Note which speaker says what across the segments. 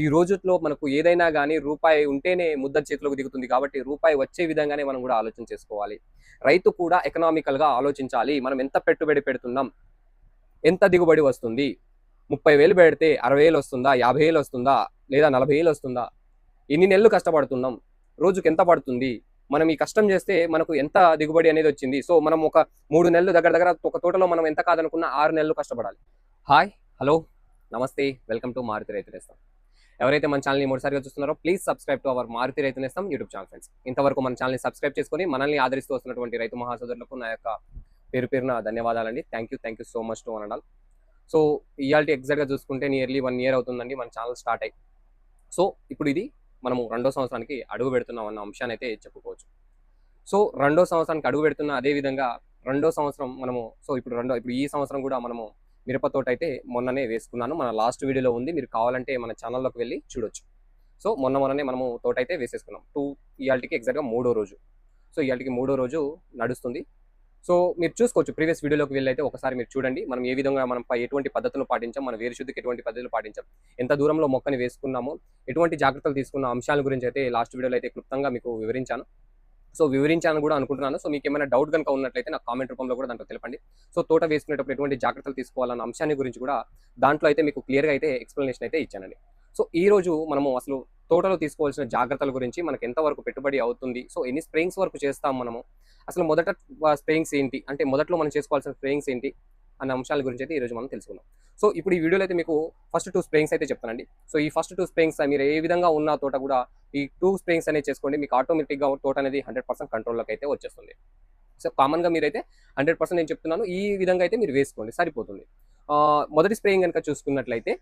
Speaker 1: ఈ రోజుల్లో మనకు ఏదైనా కానీ రూపాయి ఉంటేనే ముద్ద చేతిలోకి దిగుతుంది కాబట్టి రూపాయి వచ్చే విధంగానే మనం కూడా ఆలోచన చేసుకోవాలి. రైతు కూడా ఎకనామికల్గా ఆలోచించాలి. మనం ఎంత పెట్టుబడి పెడుతున్నాం? ఎంత దిగుబడి వస్తుంది? ముప్పై వేలు పెడితే అరవై వేలు వస్తుందా? యాభై వేలు వస్తుందా? లేదా నలభై వేలు వస్తుందా? ఎన్ని నెలలు కష్టపడుతున్నాం? రోజుకి ఎంత పడుతుంది? మనం ఈ కష్టం చేస్తే మనకు ఎంత దిగుబడి అనేది వచ్చింది? సో మనం ఒక మూడు నెలలు దగ్గర దగ్గర ఒక తోటలో మనం ఎంత కాదనుకున్నా ఆరు నెలలు కష్టపడాలి. హాయ్ హలో నమస్తే వెల్కమ్ టు మారుతి రైతు ఎవరైతే మన ఛానల్ని మూడుసారిగా చూస్తున్నారో please subscribe to our Maruti Raithu Nestham YouTube channel friends ఇంతవరకు మన ఛానల్ని సబ్స్క్రైబ్ చేసుకొని మనల్ని ఆదరిస్తూ వస్తున్నటువంటి రైతు మహాసోదరులకు నా యొక్క పేరు పేరున ధన్యవాదాలండి. Thank you thank you so much to అనడాల్ so ఇవాళ ఎగ్జాక్ట్గా చూసుకుంటే నియర్లీ వన్ ఇయర్ అవుతుందండి మన ఛానల్ స్టార్ట్ అయ్యి. సో ఇప్పుడు ఇది మనము రెండో సంవత్సరానికి అడుగు పెడుతున్నాం అన్న అంశాన్ని అయితే చెప్పుకోవచ్చు. సో రెండో సంవత్సరానికి అడుగు పెడుతున్న అదే విధంగా రెండో సంవత్సరం మనము సో ఇప్పుడు రెండో ఇప్పుడు ఈ సంవత్సరం కూడా మనము మిరప తోట అయితే మొన్ననే వేసుకున్నాను. మన లాస్ట్ వీడియోలో ఉంది. మీరు కావాలంటే మన ఛానల్లోకి వెళ్ళి చూడొచ్చు. సో మొన్న మొన్ననే మనము తోట అయితే వేసేసుకున్నాం. టూ ఇవాళకి ఎగ్జాక్ట్గా మూడో రోజు. సో ఇవాళకి మూడో రోజు నడుస్తుంది. సో మీరు చూసుకోవచ్చు. ప్రీవియస్ వీడియోలోకి వెళ్ళి అయితే ఒకసారి మీరు చూడండి. మనం ఏ విధంగా మనం ఎటువంటి పద్ధతులు పాటించాం మన వేరుశుద్ధికి ఎటువంటి పద్ధతులు పాటించాం ఎంత దూరంలో మొక్కని వేసుకున్నాము ఎటువంటి జాగ్రత్తలు తీసుకున్న అంశాల గురించి అయితే లాస్ట్ వీడియోలో అయితే క్లుప్తంగా మీకు వివరించాను. సో వివరించాలని కూడా అనుకుంటున్నాను. సో మీకు ఏమైనా డౌట్ కనుక ఉన్నట్లయితే నాకు కామెంట్ రూపంలో కూడా దాంట్లో తెలపండి. సో తోట వేసుకునేటప్పుడు ఎటువంటి జాగ్రత్తలు తీసుకోవాలన్న అంశాన్ని గురించి కూడా దాంట్లో అయితే మీకు క్లియర్గా అయితే ఎక్స్ప్లెనేషన్ అయితే ఇచ్చానండి. సో ఈ రోజు మనము అసలు తోటలో తీసుకోవాల్సిన జాగ్రత్తల గురించి మనకు ఎంతవరకు పెట్టుబడి అవుతుంది? సో ఎన్ని స్ప్రేయింగ్స్ వరకు చేస్తాం మనము? అసలు మొదట స్ప్రేయింగ్స్ ఏంటి? అంటే మొదట్లో మనం చేసుకోవాల్సిన స్ప్రేయింగ్స్ ఏంటి? అన్న అంశాల గురించి అయితే ఈ రోజు మనం తెలుసుకుందాం. సో ఇప్పుడు ఈ వీడియోలో అయితే మీకు ఫస్ట్ టూ స్ప్రేయింగ్స్ అయితే చెప్తానండి. సో ఈ ఫస్ట్ టూ స్ప్రేయింగ్స్ మీరు ఏ విధంగా ఉన్న తోట కూడా ఈ టూ స్ప్రేయింగ్స్ అనేది చేసుకోండి. మీకు ఆటోమేటిక్గా తోట అనేది హండ్రెడ్ పర్సెంట్ కంట్రోల్లోకి అయితే వచ్చేస్తుంది. సో కామన్గా మీరైతే హండ్రెడ్ పర్సెంట్ నేను చెప్తున్నాను. ఈ విధంగా అయితే మీరు వేసుకోండి. సరిపోతుంది. మొదటి స్ప్రేయింగ్ కనుక చూసుకున్నట్లయితే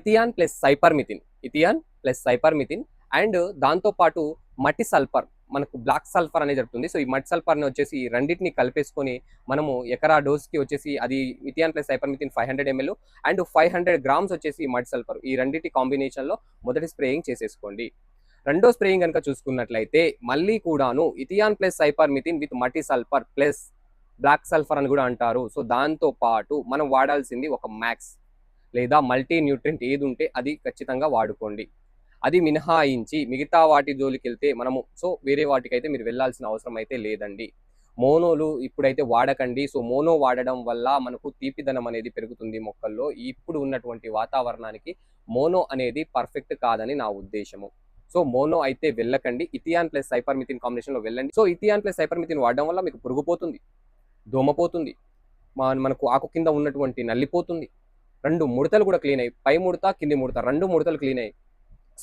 Speaker 1: ethion plus cypermethrin ethion plus cypermethrin and దాంతోపాటు మట్టి సల్ఫర్ మనకు బ్లాక్ సల్ఫర్ అనేది జరుగుతుంది. సో ఈ మట్టి సల్ఫర్ని వచ్చేసి రెండింటిని కలిపేసుకొని మనము ఎకరా డోస్కి వచ్చేసి అది మిథియాన్ plus cypermethrin five hundred ML and five hundred grams వచ్చేసి మడ్ సల్ఫర్ ఈ రెండింటి కాంబినేషన్లో మొదటి స్ప్రేయింగ్ చేసేసుకోండి. రెండో స్ప్రేయింగ్ కనుక చూసుకున్నట్లయితే మళ్ళీ కూడాను ethion plus cypermethrin with మట్టి సల్ఫర్ ప్లస్ బ్లాక్ సల్ఫర్ అని కూడా అంటారు. సో దాంతో పాటు మనం వాడాల్సింది ఒక మ్యాక్స్ లేదా మల్టీ న్యూట్రియంట్ ఏది ఉంటే అది ఖచ్చితంగా వాడుకోండి. అది మినహాయించి మిగతా వాటి జోలికి వెళ్తే మనము సో వేరే వాటికైతే మీరు వెళ్ళాల్సిన అవసరం అయితే లేదండి. మోనోలు ఇప్పుడైతే వాడకండి. సో మోనో వాడడం వల్ల మనకు తీపిదనం అనేది పెరుగుతుంది మొక్కల్లో. ఇప్పుడు ఉన్నటువంటి వాతావరణానికి మోనో అనేది పర్ఫెక్ట్ కాదని నా ఉద్దేశము. సో మోనో అయితే వెళ్ళకండి. ఇథియాన్ ప్లస్ సైపర్మిథిన్ కాంబినేషన్లో వెళ్ళండి. సో ఇథియాన్ ప్లస్ సైపర్మిథిన్ వాడడం వల్ల మీకు పురుగుపోతుంది దోమపోతుంది మనకు ఆకు కింద ఉన్నటువంటి నల్లిపోతుంది. రెండు ముడతలు కూడా క్లీన్ అయ్యి పై ముడత కింది ముడత రెండు ముడతలు క్లీన్ అయ్యి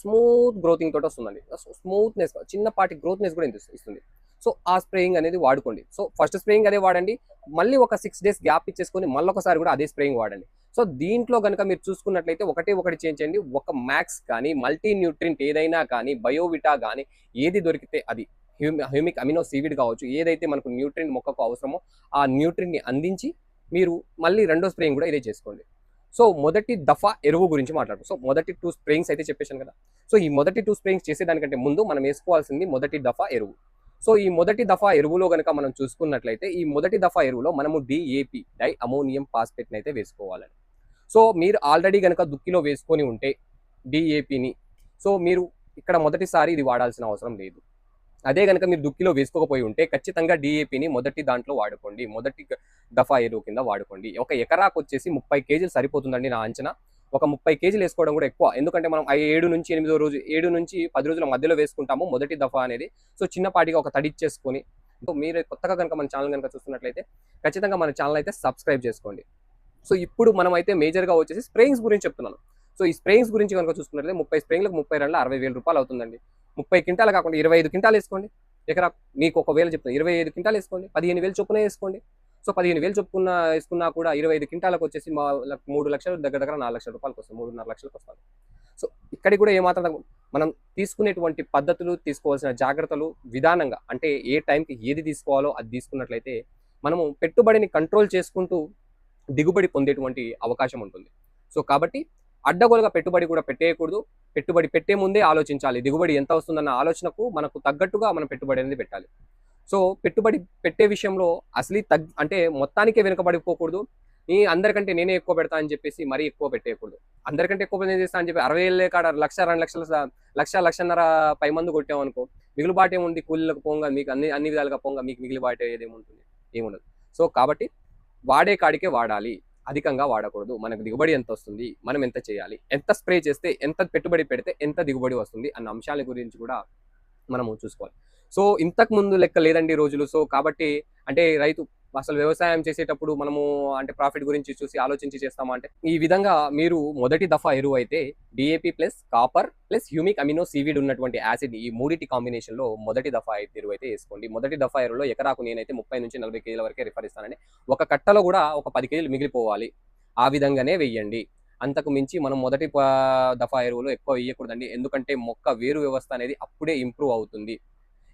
Speaker 1: స్మూత్ గ్రోతింగ్ తోటి వస్తుందండి. స్మూత్నెస్ చిన్నపాటి గ్రోత్నెస్ కూడా ఇస్తుంది- సో ఆ స్ప్రేయింగ్ అనేది వాడుకోండి. సో ఫస్ట్ స్ప్రేయింగ్ అదే వాడండి. మళ్ళీ ఒక సిక్స్ డేస్ గ్యాప్ ఇచ్చేసుకొని మళ్ళీ ఒకసారి కూడా అదే స్ప్రేయింగ్ వాడండి. సో దీంట్లో కనుక మీరు చూసుకున్నట్లయితే ఒకటే ఒకటి చేంజ్ చేయండి. ఒక మ్యాక్స్ కానీ మల్టీ న్యూట్రింట్ ఏదైనా కానీ బయోవిటా కానీ ఏది దొరికితే అది. హ్యూమి హ్యూమిక్ అమినో సీవిడ్ కావచ్చు. ఏదైతే మనకు న్యూట్రిన్ మొక్కకు అవసరమో ఆ న్యూట్రిన్ని అందించి మీరు మళ్ళీ రెండో స్ప్రేయింగ్ కూడా ఇదే చేసుకోండి. సో మొదటి దఫా ఎరువు గురించి మాట్లాడు సో మొదటి టూ స్ప్రేయింగ్స్ అయితే చెప్పేశాను కదా. సో ఈ మొదటి టూ స్ప్రేయింగ్స్ చేసేదానికంటే ముందు మనం వేసుకోవాల్సింది మొదటి దఫా ఎరువు. సో ఈ మొదటి దఫా ఎరువులో కనుక మనం చూసుకున్నట్లయితే ఈ మొదటి దఫా ఎరువులో మనము డిఏపి డై అమోనియం పాస్పేట్ని అయితే వేసుకోవాలండి. సో మీరు ఆల్రెడీ కనుక దుక్కిలో వేసుకొని ఉంటే డిఏపిని సో మీరు ఇక్కడ మొదటిసారి ఇది వాడాల్సిన అవసరం లేదు. అదే కనుక మీరు దుక్కిలో వేసుకోకపోయి ఉంటే ఖచ్చితంగా డిఏపిని మొదటి దాంట్లో వాడుకోండి. మొదటి దఫా ఎరువు కింద వాడుకోండి. ఒక ఎకరాకు వచ్చేసి ముప్పై కేజీలు సరిపోతుందండి నా అంచనా. ఒక ముప్పై కేజీలు వేసుకోవడం కూడా ఎక్కువ. ఎందుకంటే మనం ఏడు నుంచి ఎనిమిదో రోజు ఏడు నుంచి పది రోజుల మధ్యలో వేసుకుంటాము మొదటి దఫా అనేది. సో చిన్నపాటిగా ఒక తడి ఇచ్చేసుకొని మీరు కొత్తగా కనుక మన ఛానల్ కనుక చూస్తున్నట్లయితే ఖచ్చితంగా మన ఛానల్ అయితే సబ్స్క్రైబ్ చేసుకోండి. సో ఇప్పుడు మనం అయితే మేజర్గా వచ్చేసి స్ప్రేయింగ్స్ గురించి చెప్తున్నాను. సో ఈ స్ప్రేయింగ్స్ గురించి కనుక చూసుకున్నట్లయితే ముప్పై స్ప్రేయింగ్లకు ముప్పై రెండు అరవై వేల రూపాయలు అవుతుందండి. ముప్పై క్వింటాలు కాకుండా ఇరవై ఐదు క్వింటాలు వేసుకోండి. ఎకరా మీకు ఒకవేళ చెప్తాను ఇరవై ఐదు క్వింటాలు వేసుకోండి. పదిహేను వేలు చొప్పున వేసుకోండి. సో పదిహేను వేలు చొప్పున వేసుకున్నా కూడా ఇరవై ఐదు క్వింటాలకు వచ్చేసి మా ల- మూడు లక్షలు దగ్గర దగ్గర నాలుగు లక్షల రూపాయలకు వస్తుంది మూడున్నర లక్షలకు వస్తుంది. సో ఇక్కడికి కూడా ఏమాత్రం మనం తీసుకునేటువంటి పద్ధతులు తీసుకోవాల్సిన జాగ్రత్తలు విధానంగా అంటే ఏ టైంకి ఏది తీసుకోవాలో అది తీసుకున్నట్లయితే మనము పెట్టుబడిని కంట్రోల్ చేసుకుంటూ దిగుబడి పొందేటువంటి అవకాశం ఉంటుంది. సో కాబట్టి అడ్డగోలుగా పెట్టుబడి కూడా పెట్టేయకూడదు. పెట్టుబడి పెట్టే ముందే ఆలోచించాలి. దిగుబడి ఎంత వస్తుందన్న ఆలోచనకు మనకు తగ్గట్టుగా మనం పెట్టుబడి అనేది పెట్టాలి. సో పెట్టుబడి పెట్టే విషయంలో అసలు తగ్ అంటే మొత్తానికే వెనుకబడిపోకూడదు. ఈ అందరికంటే నేనే ఎక్కువ పెడతా అని చెప్పేసి మరీ ఎక్కువ పెట్టేయకూడదు. అందరికంటే ఎక్కువ నేను చేస్తా అని చెప్పి అరవై ఏళ్ళే కాడ లక్ష రెండు లక్షల లక్ష లక్షన్నర పై మందు కొట్టాం అనుకో మిగులుబాటు ఏముంది కూలీలకు పోంగా మీకు అన్ని అన్ని విధాలుగా పోంగా మీకు మిగిలిబాటు ఏదేముంటుంది ఏముండదు. సో కాబట్టి వాడే కాడికే వాడాలి. అధికంగా వాడకూడదు. మనకు దిగుబడి ఎంత వస్తుంది మనం ఎంత చేయాలి? ఎంత స్ప్రే చేస్తే ఎంత పెట్టుబడి పెడితే ఎంత దిగుబడి వస్తుంది? అన్న అంశాల గురించి కూడా మనము చూసుకోవాలి. సో ఇంతకు ముందు లెక్క లేదండి రోజులు. సో కాబట్టి అంటే రైతు అసలు వ్యవసాయం చేసేటప్పుడు మనము అంటే ప్రాఫిట్ గురించి చూసి ఆలోచించి చేస్తామా అంటే ఈ విధంగా మీరు మొదటి దఫా ఎరువు అయితే DAP plus copper plus humic amino seaweed ఉన్నటువంటి యాసిడ్ ఈ మూడిటి కాంబినేషన్లో మొదటి దఫా ఎరువు అయితే వేసుకోండి. మొదటి దఫా ఎరువులో ఎకరాకు నేనైతే ముప్పై నుంచి నలభై కేజీల వరకే రిఫర్ ఇస్తానండి ఒక కట్టలో కూడా ఒక పది కేజీలు మిగిలిపోవాలి. ఆ విధంగానే వెయ్యండి అంతకు మించి మనం మొదటి దఫా ఎరువులు ఎక్కువ వేయకూడదండి. ఎందుకంటే మొక్క వేరు వ్యవస్థ అనేది అప్పుడే ఇంప్రూవ్ అవుతుంది.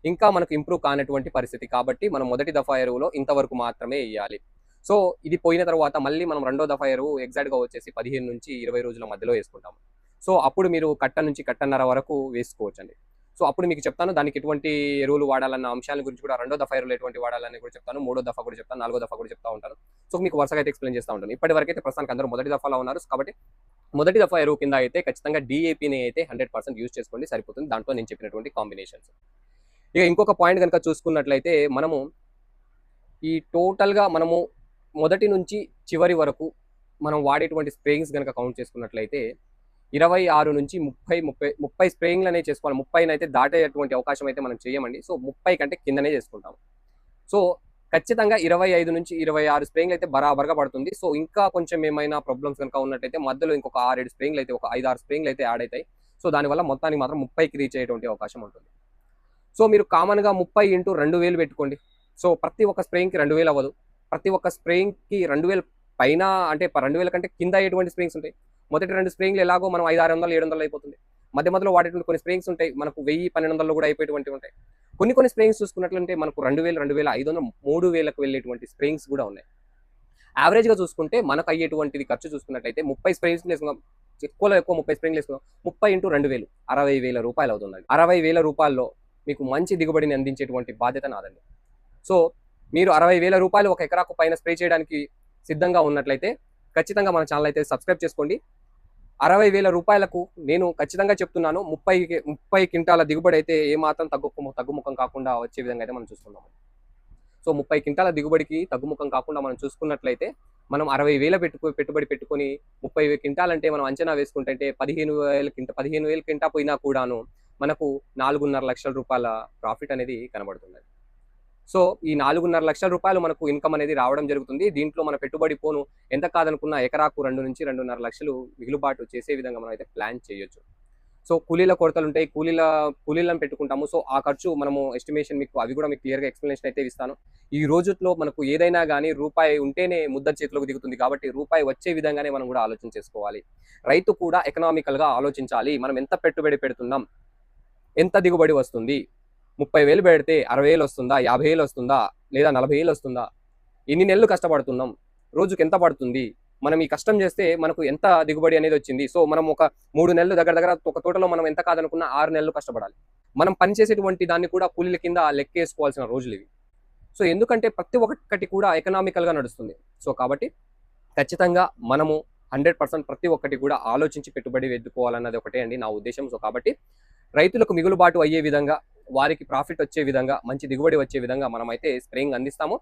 Speaker 1: ఇంకా మనకు ఇంప్రూవ్ కానటువంటి పరిస్థితి కాబట్టి మనం మొదటి దఫా ఎరువులో ఇంతవరకు మాత్రమే వేయాలి సో ఇది పోయిన తర్వాత మళ్ళీ మనం రెండో దఫా ఎరువు ఎగ్జాక్ట్గా గా వచ్చేసి పదిహేను నుంచి ఇరవై రోజుల మధ్యలో వేసుకుంటాము. సో అప్పుడు మీరు కట్ట నుంచి కట్టన్నర వరకు వేసుకోవచ్చండి. సో అప్పుడు మీకు చెప్తాను దానికి ఎటువంటి ఎరువులు వాడాలన్న అంశాల గురించి కూడా రెండో దఫా ఎరువులు ఎటువంటి వాడాలని కూడా చెప్తాను మూడో దఫా కూడా చెప్తాను నాలుగో దఫా కూడా చెప్తా ఉంటాను. సో మీకు వరుసగా అయితే ఎక్స్ప్లెయిన్ చేస్తూ ఉంటాను. ఇప్పటి వరకు అయితే ప్రస్తుతానికి అందరూ మొదటి దఫాలో ఉన్నారు కాబట్టి మొదటి దఫా ఎరువు కింద అయితే ఖచ్చితంగా డిఏపిని అయితే హండ్రెడ్ పర్సెంట్ యూజ్ చేసుకోండి సరిపోతుంది. దాంట్లో నేను చెప్పినటువంటి కాంబినేషన్స్ ఇక ఇంకొక పాయింట్ కనుక చూసుకున్నట్లయితే మనము ఈ టోటల్గా మనము మొదటి నుంచి చివరి వరకు మనం వాడేటువంటి స్ప్రేయింగ్స్ కనుక కౌంట్ చేసుకున్నట్లయితే ఇరవై ఆరు నుంచి ముప్పై ముప్పై ముప్పై స్ప్రేయింగ్లు అనేవి చేసుకోవాలి. ముప్పైని అయితే దాటేటువంటి అవకాశం అయితే మనం చేయమండి. సో ముప్పై కంటే కిందనే చేసుకుంటాము. సో ఖచ్చితంగా ఇరవై ఐదు నుంచి ఇరవై ఆరు స్ప్రేయింగ్లు అయితే బరాబర్గా పడుతుంది. సో ఇంకా కొంచెం ఏమైనా ప్రాబ్లమ్స్ కనుక ఉన్నట్టయితే మధ్యలో ఇంకొక ఆరేడు స్ప్రేయింగ్లు అయితే ఒక ఐదు ఆరు స్ప్రేయింగ్లు అయితే యాడ్ అవుతాయి. సో దానివల్ల మొత్తానికి మాత్రం ముప్పైకి రీచ్ అయ్యేటువంటి అవకాశం ఉంటుంది. సో మీరు కామన్గా ముప్పై ఇంటూ రెండు వేలు పెట్టుకోండి. సో ప్రతి ఒక్క స్ప్రేయింగ్కి రెండు వేలు అవ్వదు. ప్రతి ఒక్క స్ప్రేయింగ్కి రెండు వేలు పైన అంటే రెండు వేల కంటే కింద ఎటువంటి స్ప్రేయింగ్స్ ఉంటాయి. మొదటి రెండు స్ప్రేయింగ్లు ఎలాగో మనం ఐదు ఆరు వందలు ఏడు వందలు అయిపోతుంది. మధ్య మధ్యలో వాడేటువంటి కొన్ని స్ప్రేయింగ్స్ ఉంటాయి. మనకు వెయ్యి పన్నెండు వందలు కూడా అయిపోయేటువంటి ఉంటాయి. కొన్ని కొన్ని స్ప్రేయింగ్స్ చూసుకున్నట్లంటే మనకు రెండు వేలు రెండు వేల ఐదు వందలు మూడు వేలకు వెళ్ళేటువంటి స్ప్రేయింగ్స్ కూడా ఉన్నాయి. యావరేజ్గా చూసుకుంటే మనకు అయ్యేటువంటిది ఖర్చు చూసుకున్నట్లయితే ముప్పై స్ప్రేయింగ్స్ వేసుకుందాం. ఎక్కువలో ఎక్కువ ముప్పై స్ప్రేయింగ్లు వేసుకున్నాం ముప్పై ఇంటూ రెండు వేలు. అరవై వేల రూపాయలు అవుతుంది. అరవై వేల రూపాయల్లో మీకు మంచి దిగుబడిని అందించేటువంటి బాధ్యత నాదండి. సో మీరు అరవై వేల రూపాయలు ఒక ఎకరాకు పైన స్ప్రే చేయడానికి సిద్ధంగా ఉన్నట్లయితే ఖచ్చితంగా మన ఛానల్ అయితే సబ్స్క్రైబ్ చేసుకోండి. అరవై వేల రూపాయలకు నేను ఖచ్చితంగా చెప్తున్నాను ముప్పై ముప్పై క్వింటాల దిగుబడి అయితే ఏమాత్రం తగ్గు తగ్గుముఖం కాకుండా వచ్చే విధంగా అయితే మనం చూసుకుందాం సో ముప్పై క్వింటాల దిగుబడికి తగ్గుముఖం కాకుండా మనం చూసుకున్నట్లయితే మనం అరవై వేల పెట్టుకు పెట్టుబడి పెట్టుకొని ముప్పై వేల క్వింటాల్ మనం అంచనా వేసుకుంటే పదిహేను వేల కింట పదిహేను వేల కింటా పోయినా కూడాను మనకు నాలుగున్నర లక్షల రూపాయల ప్రాఫిట్ అనేది కనబడుతుంది సో ఈ నాలుగున్నర లక్షల రూపాయలు మనకు ఇన్కమ్ అనేది రావడం జరుగుతుంది. దీంట్లో మన పెట్టుబడి పోను ఎంత కాదనుకున్న ఎకరాకు రెండు నుంచి రెండున్నర లక్షలు మిగులుబాటు చేసే విధంగా మనం అయితే ప్లాన్ చేయొచ్చు. సో కూలీల కొరతలు ఉంటాయి. కూలీల కూలీలను పెట్టుకుంటాము. సో ఆ ఖర్చు మనము ఎస్టిమేషన్ మీకు అవి కూడా మీకు క్లియర్గా ఎక్స్ప్లెనేషన్ అయితే ఇస్తాను. ఈ రోజుల్లో మనకు ఏదైనా కానీ రూపాయి ఉంటేనే ముద్ద చేతిలోకి దిగుతుంది కాబట్టి రూపాయి వచ్చే విధంగానే మనం కూడా ఆలోచన చేసుకోవాలి. రైతు కూడా ఎకనామికల్గా ఆలోచించాలి. మనం ఎంత పెట్టుబడి పెడుతున్నాం? ఎంత దిగుబడి వస్తుంది? ముప్పై వేలు పెడితే అరవై వేలు వస్తుందా? యాభై వేలు వస్తుందా? లేదా నలభై వేలు వస్తుందా? ఎన్ని నెలలు కష్టపడుతున్నాం? రోజుకి ఎంత పడుతుంది? మనం ఈ కష్టం చేస్తే మనకు ఎంత దిగుబడి అనేది వచ్చింది? సో మనం ఒక మూడు నెలలు దగ్గర దగ్గర ఒక తోటలో మనం ఎంత కాదనుకున్నా ఆరు నెలలు కష్టపడాలి. మనం పనిచేసేటువంటి దాన్ని కూడా కూలీల కింద లెక్కేసుకోవాల్సిన రోజులు ఇవి. సో ఎందుకంటే ప్రతి ఒక్కటి కూడా ఎకనామికల్గా నడుస్తుంది. సో కాబట్టి ఖచ్చితంగా మనము హండ్రెడ్ పర్సెంట్ ప్రతి ఒక్కటి కూడా ఆలోచించి పెట్టుబడి వెతుకోవాలన్నది ఒకటే అండి నా ఉద్దేశం. సో కాబట్టి రైతులకు మిగులుబాటు అయ్యే విధంగా వారికి ప్రాఫిట్ వచ్చే విధంగా మంచి దిగుబడి వచ్చే విధంగా మనం అయితే స్ప్రేయింగ్ అందిస్తాము.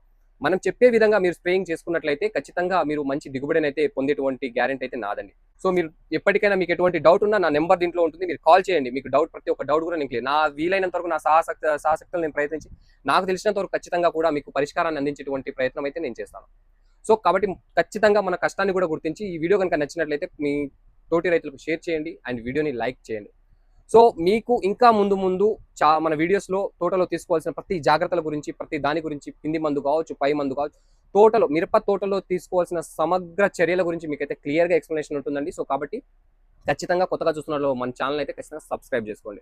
Speaker 1: మనం చెప్పే విధంగా మీరు స్ప్రేయింగ్ చేసుకున్నట్లయితే ఖచ్చితంగా మీరు మంచి దిగుబడిని అయితే పొందేటువంటి గ్యారెంటీ అయితే నాదండి. సో మీరు ఎప్పటికైనా మీకు ఎటువంటి డౌట్ ఉన్నా నా నెంబర్ దీంట్లో ఉంటుంది మీరు కాల్ చేయండి. మీకు డౌట్ ప్రతి ఒక్క డౌట్ కూడా నేను నా వీలైనంత వరకు నా సాహసక్త సాహసక్తులు నేను ప్రయత్నించి నాకు తెలిసినంత వరకు ఖచ్చితంగా కూడా మీకు పరిష్కారాన్ని అందించేటువంటి ప్రయత్నం అయితే నేను చేస్తాను. సో కాబట్టి ఖచ్చితంగా మన కష్టాన్ని కూడా గుర్తించి ఈ వీడియో కనుక నచ్చినట్లయితే మీ తోటి రైతులకు షేర్ చేయండి అండ్ వీడియోని లైక్ చేయండి. సో మీకు ఇంకా ముందు ముందు చా మన వీడియోస్లో తోటలో తీసుకోవాల్సిన ప్రతి జాగ్రత్తల గురించి ప్రతి దాని గురించి పిండి మందు కావచ్చు పై మందు కావచ్చు తోటలో మిరప తోటలో తీసుకోవాల్సిన సమగ్ర చర్యల గురించి మీకైతే క్లియర్గా ఎక్స్ప్లెనేషన్ ఉంటుందండి. సో కాబట్టి ఖచ్చితంగా కొత్తగా చూస్తున్న మన ఛానల్ అయితే ఖచ్చితంగా సబ్స్క్రైబ్ చేసుకోండి.